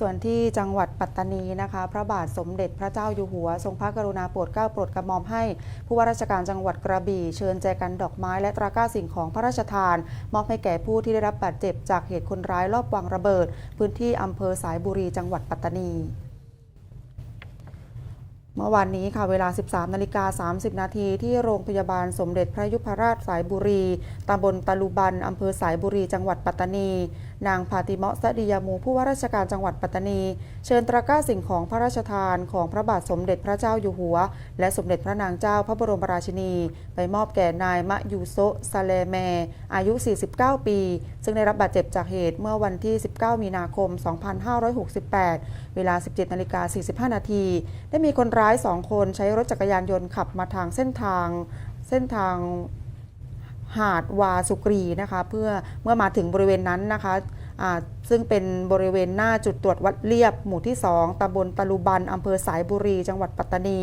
ส่วนที่จังหวัดปัตตานีนะคะ พระบาทสมเด็จพระเจ้าอยู่หัว ทรงพระกรุณาโปรดเกล้าโปรดกระหม่อมให้ ผู้ว่าราชการจังหวัดกระบี่ เชิญแจกันดอกไม้และตราก้าสิ่งของพระราชทาน มอบให้แก่ผู้ที่ได้รับบาดเจ็บจากเหตุคนร้ายลอบวางระเบิด พื้นที่อำเภอสายบุรีจังหวัดปัตตานีเมื่อวานนี้ค่ะเวลา 13 นาฬิกา 30 นาทีที่โรงพยาบาลสมเด็จพระยุพราชสายบุรี ตำบลตะลุบัน อำเภอสายบุรี จังหวัดปัตตานี นางพาติมะสะดิยามูผู้ว่าราชการจังหวัดปัตตานี เชิญตะกร้าสิ่งของพระราชทานของพระบาทสมเด็จพระเจ้าอยู่หัว และสมเด็จพระนางเจ้าพระบรมราชินี ไปมอบแก่นายมะยูโซซาเลแมอายุ 49 ปี ซึ่งได้รับบาดเจ็บจากเหตุเมื่อวันที่ 19 มีนาคม 2568 เวลา 17นาฬิกา45 นาที ได้มีคนร้าย 2 คนใช้รถจักรยานยนต์ขับมาทางเส้นทาง เส้นทาง หาดวาสุกรีนะคะเพื่อเมื่อมาถึงบริเวณนั้นนะคะซึ่งเป็นบริเวณหน้าจุดตรวจวัดเรียบ หมู่ที่ 2ตำบลตะลุบันอำเภอสายบุรี จังหวัดปัตตานี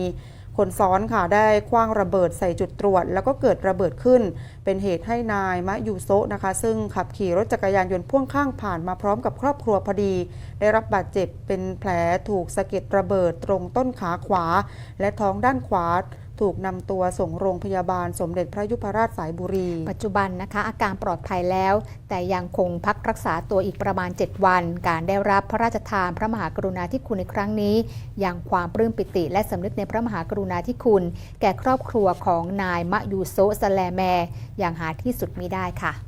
คนซ้อนค่ะได้คว้างระเบิดใส่จุดตรวจ แล้วก็เกิดระเบิดขึ้น เป็นเหตุให้นายมะยูโซนะคะ ซึ่งขับขี่รถจักรยานยนต์พ่วงข้างผ่านมาพร้อมกับครอบครัวพอดี ได้รับบาดเจ็บเป็นแผลถูกสะเก็ดระเบิดตรงต้นขาขวา และท้องด้านขวา ถูกนำตัวส่งโรงพยาบาลสมเด็จพระยุพราชสายบุรี ปัจจุบันนะคะอาการปลอดภัยแล้ว แต่ยังคงพักรักษาตัวอีกประมาณ 7 วัน การได้รับพระราชทานพระมหากรุณาธิคุณในครั้งนี้ยังความปลื้มปิติและสำนึกในพระมหากรุณาธิคุณ แก่ครอบครัวของนายมะยูโซสแลแมอย่างหาที่สุดมิได้ค่ะ